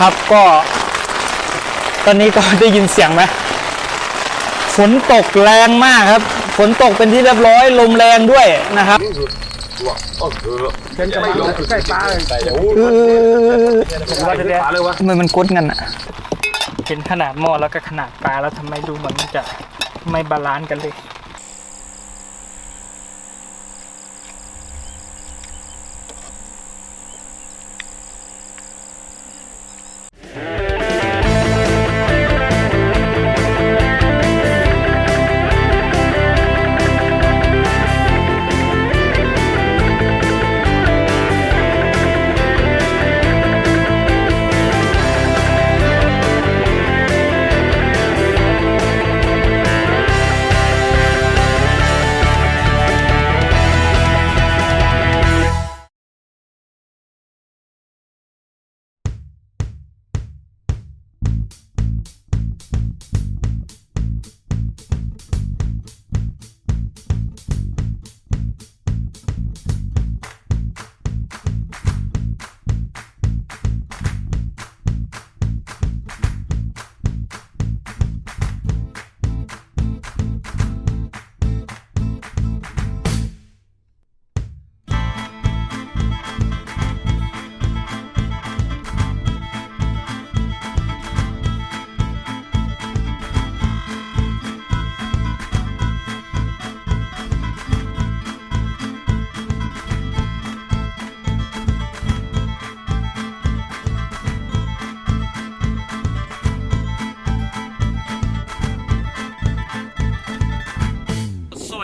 ครับก็ตอนนี้ก็ได้ยินเสียงไหมฝนตกแรงมากครับ ฝนตกเป็นที่เรียบร้อยลมแรงด้วยนะครับเป็นจะมาใกล้ปลาเลยเออผมว่าจะปลาเลยวะทำไมมันกดกันอะเห็นขนาดหม้อแล้วก็ขนาดปลาแล้วทำไมดูเหมือนมันจะไม่บาลานซ์กันเลย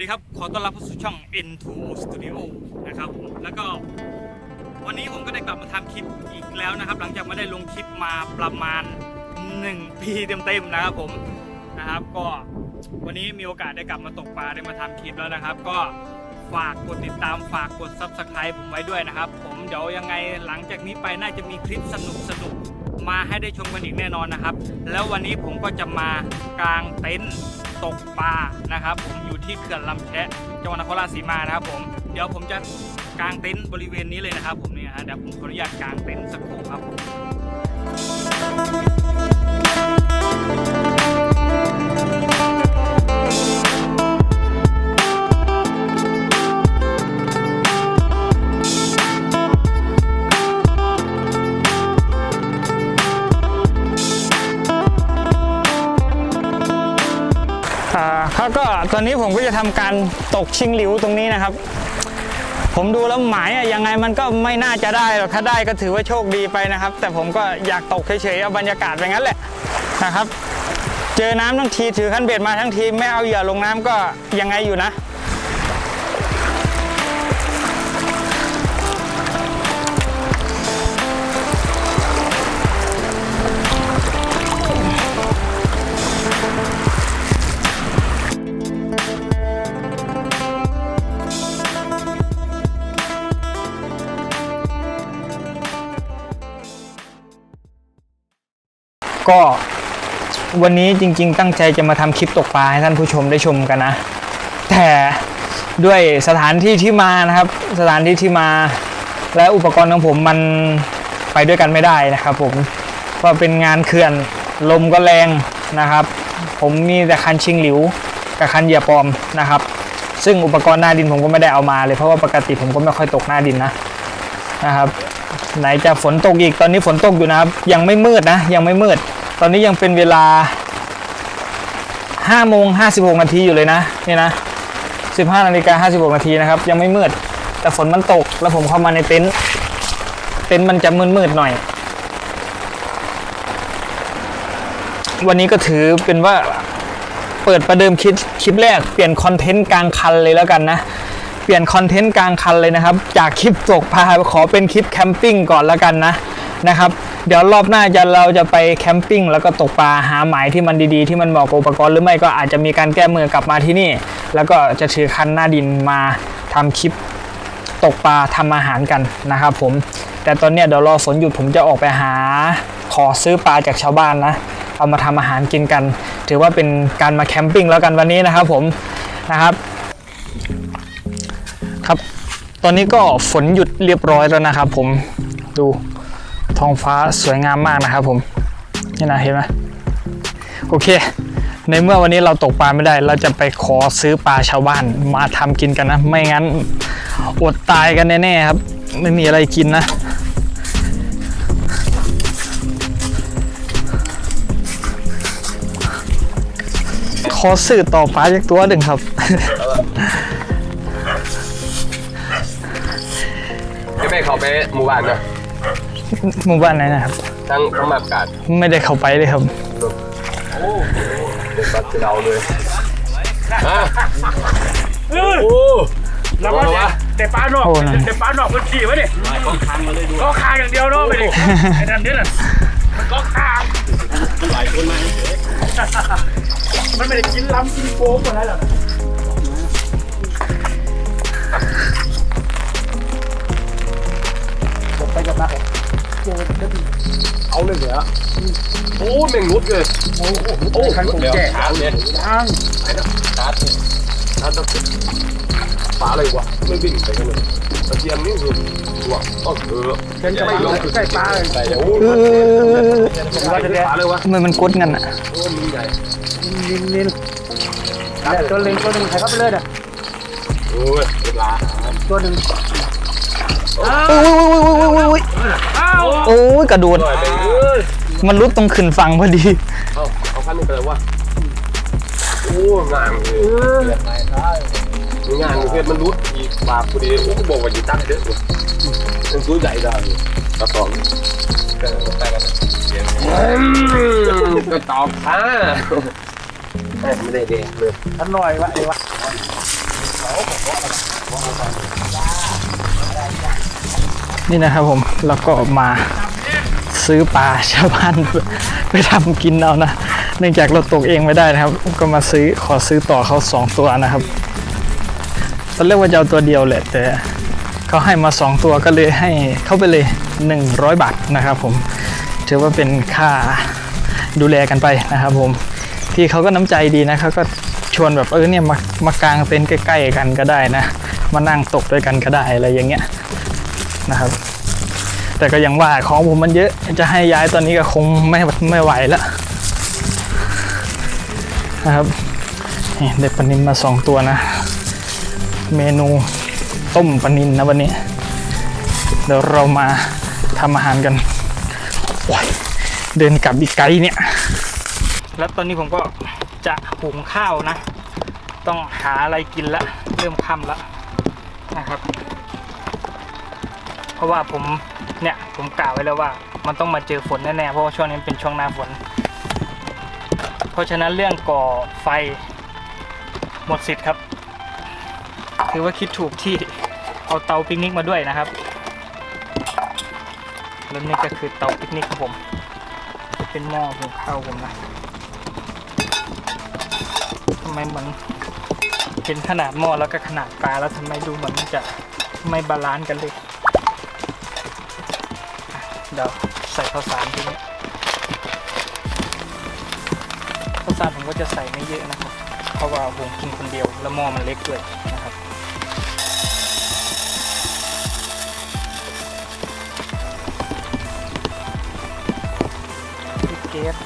ดีครับ ขอต้อนรับเข้าสู่ช่อง N2 Studio นะครับผมแล้วก็วันนี้ผมก็ได้กลับมาทำคลิปอีกแล้วนะครับ หลังจากไม่ได้ลงคลิปมาประมาณ 1 ปีเต็มๆนะครับผมนะครับก็วันนี้มีโอกาสได้กลับมาตกปลาได้มาทำคลิปแล้วนะครับ ก็ฝากกดติดตามฝากกด Subscribe ผมไว้ด้วยนะครับ ผมเดี๋ยวยังไงหลังจากนี้ไปน่าจะมีคลิปสนุกๆมาให้ได้ชมกันอีกแน่นอนนะครับ แล้ววันนี้ผมก็จะมากางเต็นท์ ตกปลานะครับ ผมอยู่ที่เขื่อนลำแชะจังหวัดนครราชสีมานะครับผมเดี๋ยวผมจะกางเต็นท์บริเวณนี้เลยนะครับ ผมเนี่ยฮะเดี๋ยวผมขออนุญาตกางเต็นท์สักครู่ครับ แล้วก็ตอนนี้ผมก็จะทำการตกชิงหลิวตรงนี้นะครับ ผมดูแล้วหมายอะยังไงมันก็ไม่น่าจะได้หรอกถ้าได้ก็ถือว่าโชคดีไปนะครับ แต่ผมก็อยากตกเฉยๆเอาบรรยากาศไปงั้นแหละนะครับ เจอน้ำทั้งทีถือคันเบ็ดมาทั้งทีไม่เอาเหยื่อลงน้ำก็ยังไงอยู่นะ ก็วันนี้จริง ๆ ตั้งใจจะมาทำคลิปตกปลาให้ท่านผู้ชมได้ชมกันนะ แต่ด้วยสถานที่ที่มานะครับ สถานที่ที่มาและอุปกรณ์ของผมมันไปด้วยกันไม่ได้นะครับ ผมก็เป็นงานเขื่อนลมก็แรงนะครับ ผมมีแต่คันชิงหลิวกับคันเหยียบปลอมนะครับ ซึ่งอุปกรณ์หน้าดินผมก็ไม่ได้เอามาเลยเพราะว่าปกติผมก็ไม่ค่อยตกหน้าดินนะนะครับ ไหนจะฝนตกอีกตอนนี้ฝนตกอยู่นะครับ ยังไม่มืดนะ ยังไม่มืด ตอนนี้ยังเป็นเวลา5โมง56นาทีอยู่เลยนะนี่นะ 15นาฬิกา56นาทีนะครับ ยังไม่มืด แต่ฝนมันตก แล้วผมเข้ามาในเต็นท์เต็นท์มันจะมืดๆหน่อย วันนี้ก็ถือเป็นว่าเปิดประเดิมคลิปคลิปแรกเปลี่ยนคอนเทนต์กลางคันเลยแล้วกันนะ เปลี่ยนคอนเทนต์กลางคันเลยนะครับ จากคลิปตกปลาขอเป็นคลิปแคมปิ้งก่อนแล้วกันนะนะครับ เดี๋ยวรอบหน้าจะเราจะไปแคมปิ้งแล้วก็ตกปลาหาหมายที่มันดีๆ ที่มันเหมาะกับอุปกรณ์หรือไม่ก็อาจจะมีการแก้มือกลับมาที่นี่ แล้วก็จะถือคันหน้าดินมาทำคลิปตกปลาทำอาหารกันนะครับผม แต่ตอนนี้เดี๋ยวรอฝนหยุดผมจะออกไปหาขอซื้อปลาจากชาวบ้านนะ เอามาทำอาหารกินกัน ถือว่าเป็นการมาแคมปิ้งแล้วกันวันนี้นะครับผมนะครับ ครับ ตอนนี้ก็ฝนหยุดเรียบร้อยแล้วนะครับผมดู ท้องฟ้าสวยงามมากนะครับผมนี่นะเห็นไหมโอเค ในเมื่อวันนี้เราตกปลาไม่ได้ เราจะไปขอซื้อปลาชาวบ้านมาทำกินกันนะ ไม่งั้นอดตายกันแน่ๆครับ ไม่มีอะไรกินนะขอซื้อต่อปลาจากตัวหนึ่งครับจะไม่เข้าไปหมู่บ้านนะ หมู่บ้านไหนนะครับ ทั้งทั้งมาอากาศไม่ได้เข้าไปเลยครับเด็กบัดเราเลยฮะเออโอ้แล้วก็เอาวะแต่ปลานอกโอ้นั่นแต่ปลานอกมันขี่วะเนี่ยก็คางมาเลยดูก็คางอย่างเดียวเนาะไม่ได้ไอ้นั่นนี่น่ะมันก็คางมันหลายคนมามันไม่ได้กินล้ำกินโป๊กอะไรหรอกเอาเลยเหรอโอ้แม่งรุดเลยโอ้โหโอ้ขันผมแก่ขาเลยทางไหนนะขาเลยขาต้องปลาอะไรวะไม่วิ่งไปกันเลยตะเกียงนี่คือตัวก็คือจะไม่ลงใกล้ปลาเลยแต่โอ้เออปลาจะปลาเลยวะทำไมมันกดกันอะโอ้มึงใหญ่นินนินแต่ตัวเล็งตัวหนึ่งใครเข้าไปเลยเนี่ยโอ้ยเวลาตัวหนึ่งโอ้ยโอ้ยโอ้ยโอ้ยโอ้ย โอ้ยอ้าวโอ้ยกระโดดหน่อยไปเอ้ยมันรุดตรงขึ้นฝั่งพอดี เอาเอาขั้นนี้ไปเลยวะโอ้งานเลยงานเพื่อนมันรุดอีกปากพอดีโอ้บอกว่าจะตั้งเยอะเลยมันตัวใหญ่ได้กระตองก็ไปกันกระตองค่ะไม่ได้เด็กเลยทันหน่อยวะไอ้วะ นี่นะครับผมแล้วก็มาซื้อปลาชาวบ้านไปทำกินเอานะ เนื่องจากเราตกเองไม่ได้นะครับ ก็มาซื้อขอซื้อต่อเขาสองตัวนะครับตอนแรกว่าจะเอาตัวเดียวแหละแต่เขาให้มาสองตัวก็เลยให้เข้าไปเลย 100 บาทนะครับ ผมถือว่าเป็นค่าดูแลกันไปนะครับ ผมพี่เขาก็น้ำใจดีนะเขาก็ชวนแบบเออเนี่ยมามากางเต็นท์ใกล้ๆกันก็ได้นะ มานั่งตกด้วยกันก็ได้อะไรอย่างเงี้ย นะครับ แต่ก็ยังว่าของผมมันเยอะจะให้ย้ายตอนนี้ก็คงไม่ไม่ไหวแล้วนะครับนี่ได้ปลานินมาสองตัวนะ เมนูต้มปลานินนะวันนี้ เดี๋ยวเรามาทำอาหารกัน เดินกลับอีกไกลเนี่ย แล้วตอนนี้ผมก็จะหุงข้าวนะ ต้องหาอะไรกินละ เริ่มค่ำล้วนะครับ เพราะว่าผมเนี่ยผมกล่าวไว้แล้วว่ามันต้องมาเจอฝนแน่ๆเพราะว่าช่วงนี้เป็นช่วงหน้าฝน เพราะฉะนั้นเรื่องก่อไฟหมดสิทธิ์ครับ ถือว่าคิดถูกที่เอาเตาปิกนิกมาด้วยนะครับแล้วนี่ก็คือเตาปิกนิกของผม เป็นหม้อหุงข้าวผมนะทำไมมันเห็นขนาดหม้อแล้วก็ขนาดปลาแล้วทำไมดูเหมือนมันจะไม่บาลานซ์กันเลย เดี๋ยวใส่ข้าวสารทีนี้ข้าวสารผมก็จะใส่ไม่เยอะนะครับ เพราะว่าผมกินคนเดียว แล้วหม้อมันเล็กด้วยนะครับพริกเกส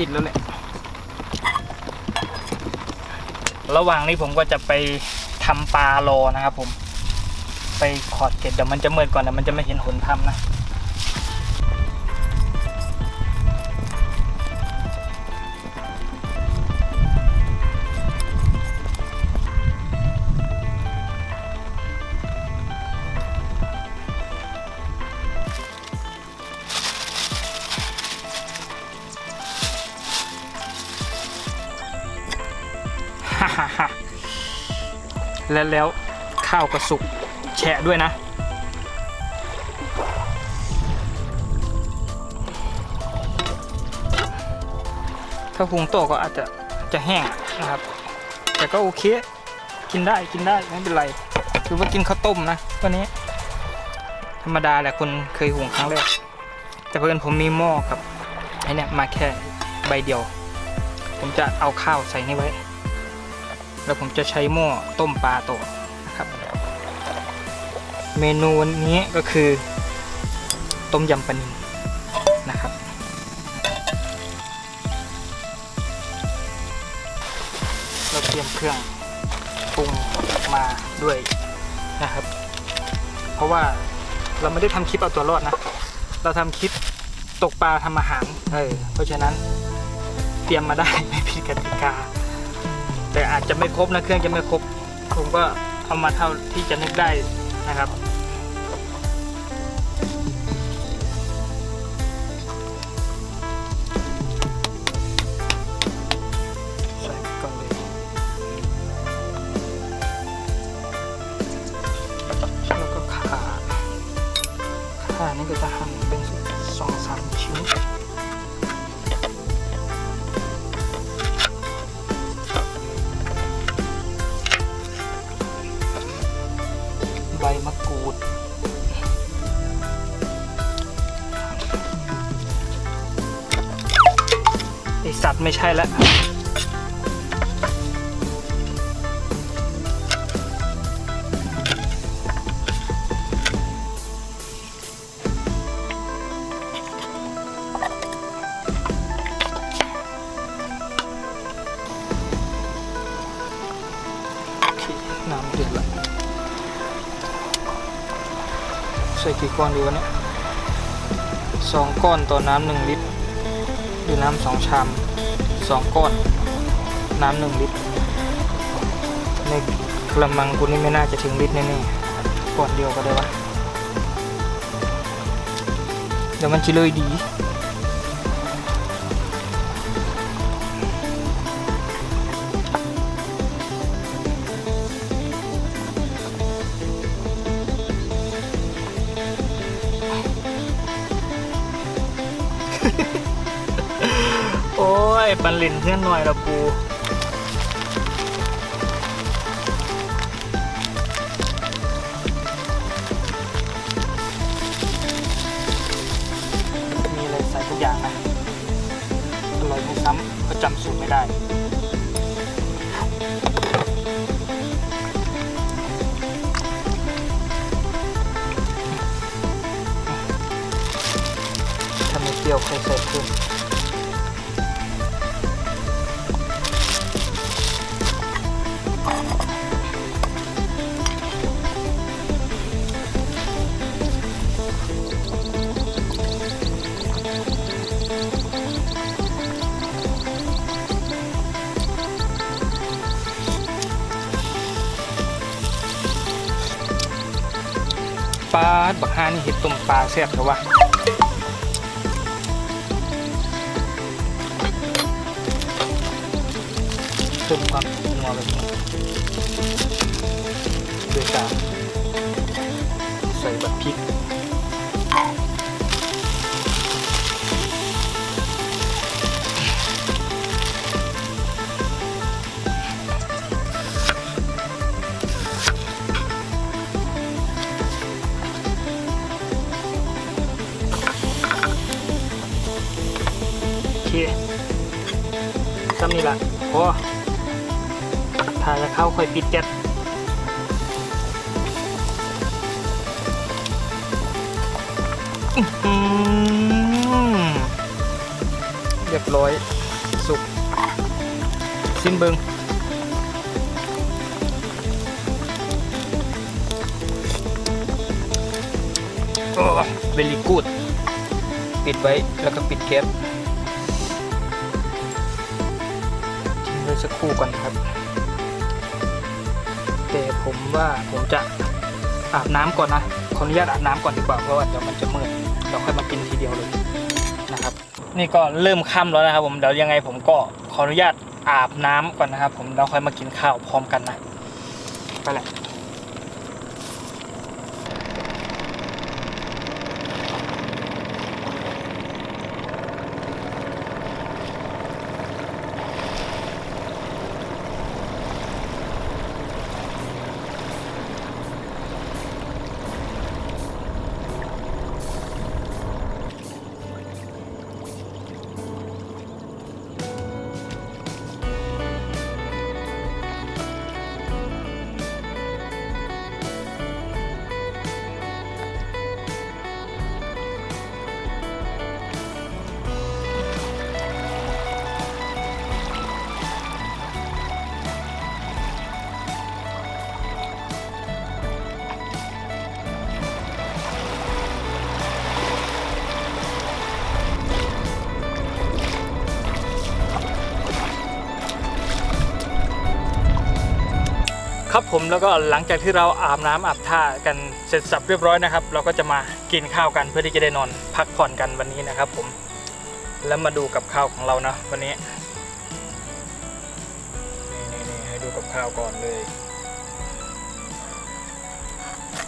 ติดแล้วแหละ ระหว่างนี้ผมก็จะไปทำปลาโลนะครับผม ไปขอดเกล็ดเดี๋ยวมันจะมืดก่อนเดี๋ยวมันจะไม่เห็นหนทำนะ แล้วแล้วข้าวกระสุกแฉะด้วยนะถ้าหุงโตก็อาจจะจะแห้งนะครับ แต่ก็โอเค กินได้กินได้ไม่เป็นไรถือว่ากินข้าวต้มนะวันนี้ ธรรมดาแหละคนเคยหุงครั้งแรกแต่เพื่อนผมมีหม้อกับไอเนี่ยมาแค่ใบเดียว ผมจะเอาข้าวใส่นี่ไว้ แล้วผมจะใช้หม้อต้มปลาต่อนะครับ เมนูวันนี้ก็คือ ต้มยำปลานิลนะครับ เราเตรียมเครื่องปรุงมาด้วยนะครับ เพราะว่าเราไม่ได้ทำคลิปเอาตัวรอดนะ เราทำคลิปตกปลาทำอาหาร เออ เพราะฉะนั้นเตรียมมาได้ไม่ผิดกติกา แต่อาจจะไม่ครบนะเครื่องจะไม่ครบ ผมก็เอามาเท่าที่จะนึกได้นะครับ ใส่ก่อนเลยแล้วก็ขาขานี่ก็จะหั่น กี่ก้อนดีวะเนี่ยสองก้อนต่อน้ำหนึ่งลิตรหรือน้ำสองชามสองก้อน น้ำหนึ่งลิตรในกระมังกูนี่ไม่น่าจะถึงลิตรแน่ๆก้อนเดียวก็ได้วะเดี๋ยวมันจะเลยดี ปันลินเพื่อนหน่อยละปูมีอะไรใส่ทุกอย่างนะอร่อยไม่ซ้ำก็จำสูตรไม่ได้ถ้าไม่เปรี้ยวค่อยใส่เดบักฮานี่เห็ดต้มปลาแซ่บเหรอวะเพิ่มความนัวเลยด้วยการใส่แบบพริกำนี่ละพอถ้าจะเข้าค่อยปิดแก๊สเรียบร้อย สุกซิมเบิงโอ้เวลีกูด ปิดไว้แล้วก็ปิดแก๊ส คู่กันครับ แต่ผมว่าผมจะอาบน้ำก่อนนะ ขออนุญาตอาบน้ำก่อนดีกว่าเพราะว่าเดี๋ยวมันจะมืดเราค่อยมากินทีเดียวเลยนะครับ นี่ก็เริ่มค่ำแล้วนะครับ ผมเดี๋ยวยังไงผมก็ขออนุญาตอาบน้ำก่อนนะครับ ผมเราค่อยมากินข้าวพร้อมกันนะไปแหละ ผมแล้วก็หลังจากที่เราอาบน้ำอาบท่ากันเสร็จสับเรียบร้อยนะครับ เราก็จะมากินข้าวกันเพื่อที่จะได้นอนพักผ่อนกันวันนี้นะครับ ผม แล้วมาดูกับข้าวของเรานะวันนี้นี่นี่ให้ดูกับข้าวก่อนเลย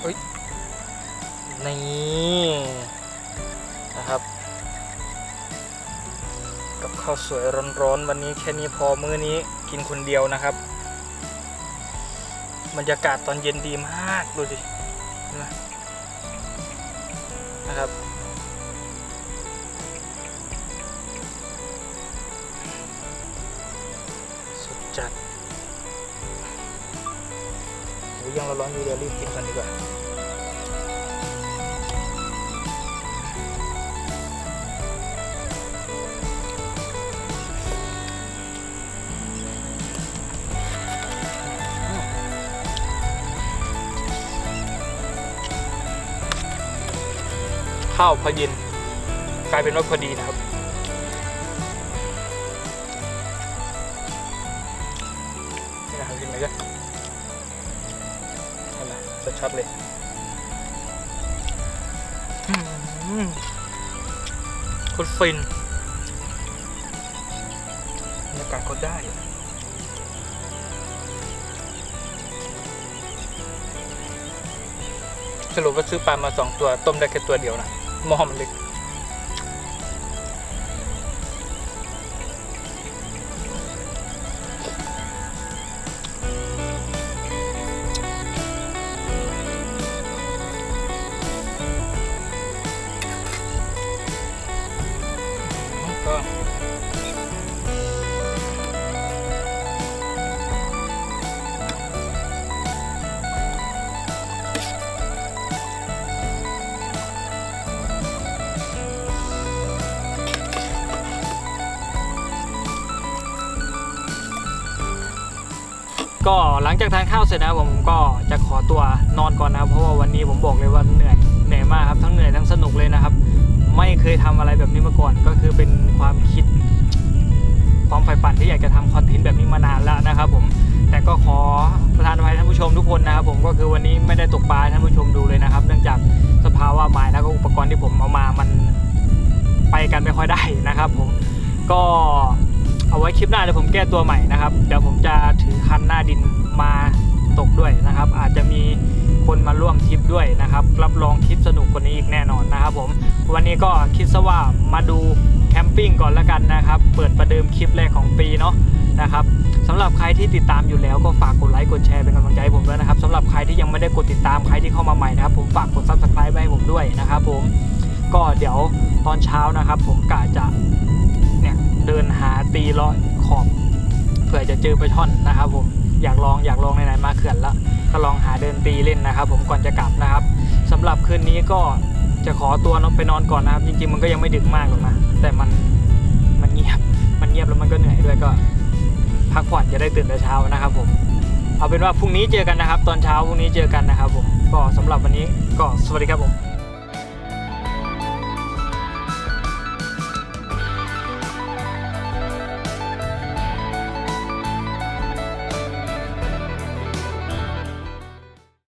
เฮ้ยนี่นะครับ กับข้าวสวยร้อนๆวันนี้แค่นี้พอมื้อนี้กินคนเดียวนะครับ บรรยากาศตอนเย็นดีมากดูสินไหมนะครับ สุดจัดโอ้ยยังร้อนๆอยู่เดี๋ยวรีบกินกันดีกว่า ข้าวพอเย็นกลายเป็นว่าพอดีนะครับ นี่นะครับกินไหมจ๊ะเห็นไหมชัดๆเลยคตรฟินบรรยากาศก็ได้สรุปว่าซื้อปลามาสองตัว ต้มได้แค่ตัวเดียวนะ ห หลังจากทานข้าวเสร็จนะผมก็จะขอตัวนอนก่อนนะเพราะว่าวันนี้ผมบอกเลยว่าเหนื่อยเหนื่อยมากครับทั้งเหนื่อยทั้งสนุกเลยนะครับ ไม่เคยทำอะไรแบบนี้มาก่อน ก็คือเป็นความคิด ความใฝ่ฝันที่อยากจะทำคอนเทนต์แบบนี้มานานแล้วนะครับผมแต่ก็ขอประทานอภัยท่านผู้ชมทุกคนนะครับ ผมก็คือวันนี้ไม่ได้ตกปลาท่านผู้ชมดูเลยนะครับ เนื่องจากสภาวะไม้แล้วก็อุปกรณ์ที่ผมเอามามันไปกันไม่ค่อยได้นะครับ ผมก็เอาไว้คลิปหน้าเดี๋ยวผมแก้ตัวใหม่นะครับ เดี๋ยวผมจะถือคันหน้าดิน มาตกด้วยนะครับ อาจจะมีคนมาร่วมทริปด้วยนะครับ รับรองคลิปสนุกกว่านี้อีกแน่นอนนะครับผม วันนี้ก็คิดซะว่ามาดูแคมปิ้งก่อนละกันนะครับ เปิดประเดิมคลิปแรกของปีเนาะนะครับสำหรับใครที่ติดตามอยู่แล้วก็ฝากกดไลค์กดแชร์เป็นกำลังใจให้ผมด้วยนะครับสำหรับใครที่ยังไม่ได้กดติดตามใครที่เข้ามาใหม่นะครับ ผมฝากกด subscribe ไว้ให้ผมด้วยนะครับ ผมก็เดี๋ยวตอนเช้านะครับ ผมกะจะเนี่ยเดินหาตีเลาะขอบเผื่อจะเจอปลาช่อนนะครับผม อยากลองอยากลองไหนๆมาเขื่อนละก็ลองหาเดินตีเล่นนะครับ ผมก่อนจะกลับนะครับสำหรับคืนนี้ก็จะขอตัวนอนไปนอนก่อนนะครับ จริงๆมันก็ยังไม่ดึกมากหรอกนะแต่มันมันเงียบมันเงียบแล้วมันก็เหนื่อยด้วยก็ พักผ่อนจะได้ตื่นแต่เช้านะครับ ผมเอาเป็นว่าพรุ่งนี้เจอกันนะครับ ตอนเช้าพรุ่งนี้เจอกันนะครับ ผมก็สำหรับวันนี้ก็สวัสดีครับผม